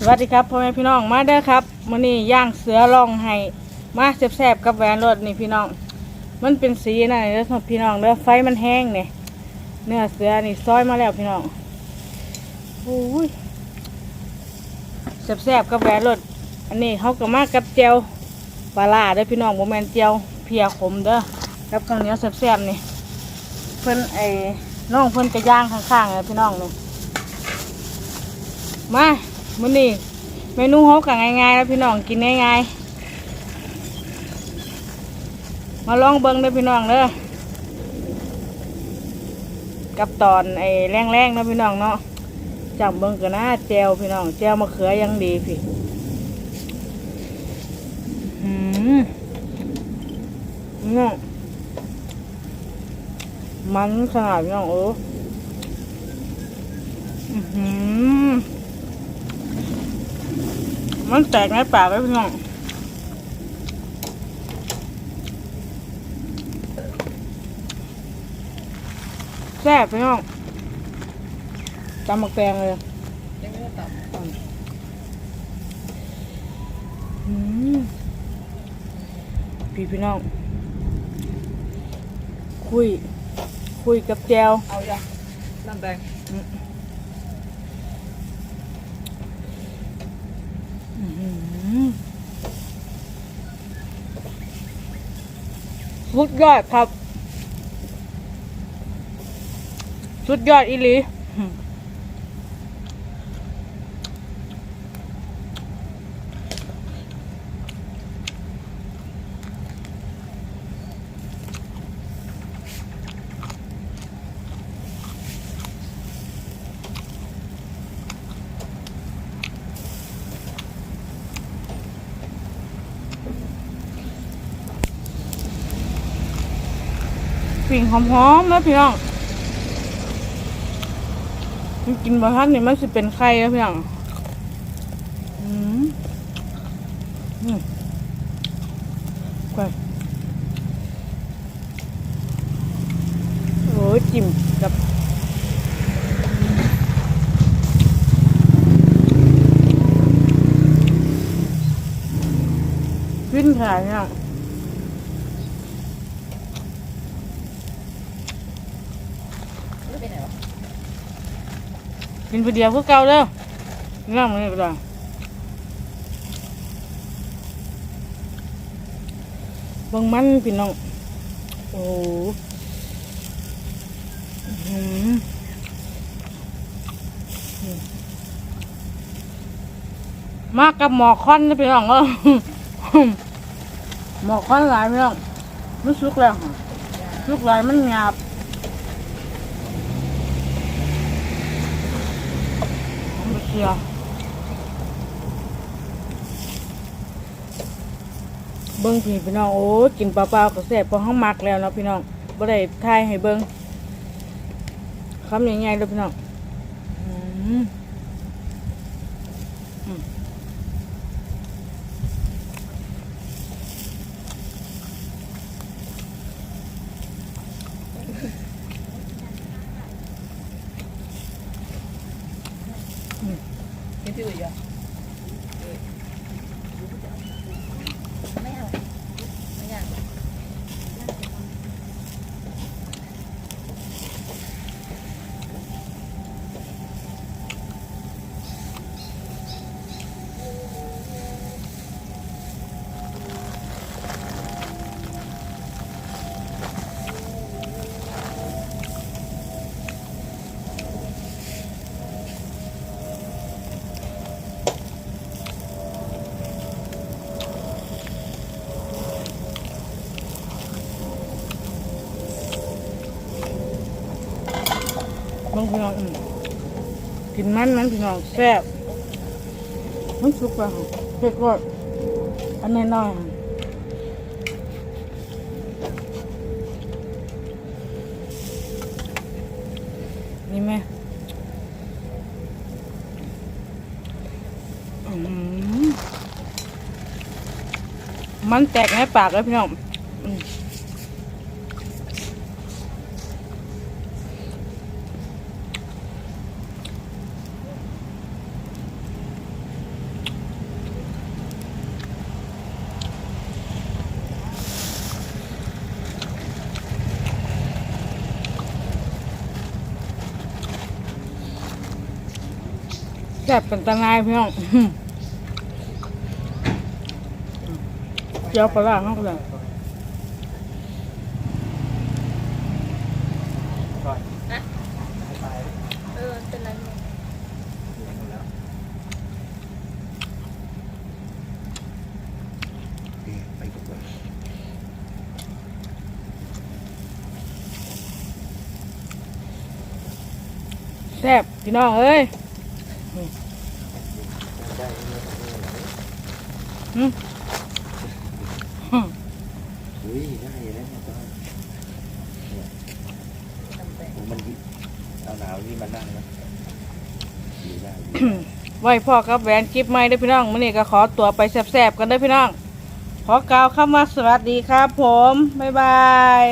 สวัสดีครับพ่อแม่พี่น้องมาเด้อครับมื้อนี้ย่างเสือลองให้มาแซ่บๆกับแหวนรถนี่พี่น้อง มันเป็นสีนะเด้อพี่น้องเด้อไฟมันแห้งเนี่ยเนื้อเสือนี่ซอยมาแล้วพี่น้องโอ้ยแซ่บๆกับแหวนรถอันนี้เขาก็มากับเจียวปลาล่าเด้อพี่น้องโมแมนเจียวเพียขมเด้อกับข้าวเหนียวแซ่บๆนี่เพิ่นไอ้น้องเพิ่นจะย่างข้างๆเลยพี่น้องนี่มา มื้อนี้เมนูเขาก็ง่ายๆแล้วพี่น้องกินง่ายๆ มาลองเบิ้งเด้อพี่น้องเด้อกับตอนไอ้แรงๆนะพี่น้องเนาะจับเบิ้งกันนะแจวพี่น้องแจวมะเขือยังดีพี่หืมเนี่ยมันขนาดพี่น้องเอออื้อหือ มันแตกในปากเลยพี่น้องแซ่บพี่น้องตำหมักแตงเลยอืมพี่พี่น้อง คุย คุยกับแจวเอาจ้ะน้ำแดง อื้อหือ สุดยอดครับ สุดยอดอีหลี กลิ่นหอมๆนะพี่น้องกินบะทันนี่มันสิเป็นไข่แล้วพี่น้องอืมอืมไปโอ้ยจิ้มกับขึ้นขายพี่น้อง ไม่ไปไหนวะ กินผู้เดียวคือเก่าเด้อง่ามเลยก็ได้บางมันพี่น้อง โอ้มากกับหมอค่อนนะพี่น้องเออหมอค่อนหลายพี่น้องมันสุกแล้วสุกหลายมันหยาบ ผมบ่ เชียวเบิ้งพี่พี่น้องโอ้กินเปล่าๆก็แซ่บเพราะห้องมักแล้วเนาะพี่น้องบ่ได้ทายให้เบิ้งคำใหญ่ๆเลยพี่น้องอืม กินที่อื่นอะไม่เอาไม่อยาก เบิ้งพี่น้องกินมันมันพี่น้องแซ่บมันสุกแล้วเผ็ดก็อันน้อยนี่แม่อืมมันแตกในปากเลยพี่น้อง แซ่บเป็นตะนายพี่น้องเจียวปลาร้าเข้าไปเลยเออเป็นไรไปกับเราแซ่บพี่น้องเอ้ย อืมอืมอุ้ยได้แล้วเนี่ยก็มันเอาหนาวนี่มานั่งนะดีได้ไว้พ่อกับแหวนกิฟไม่ได้พี่น้องมื้อนี้ก็ขอตัวไปแซ่บๆกันเด้พี่น้อง ขอกล่าวคำว่าสวัสดีครับผม บ๊ายบาย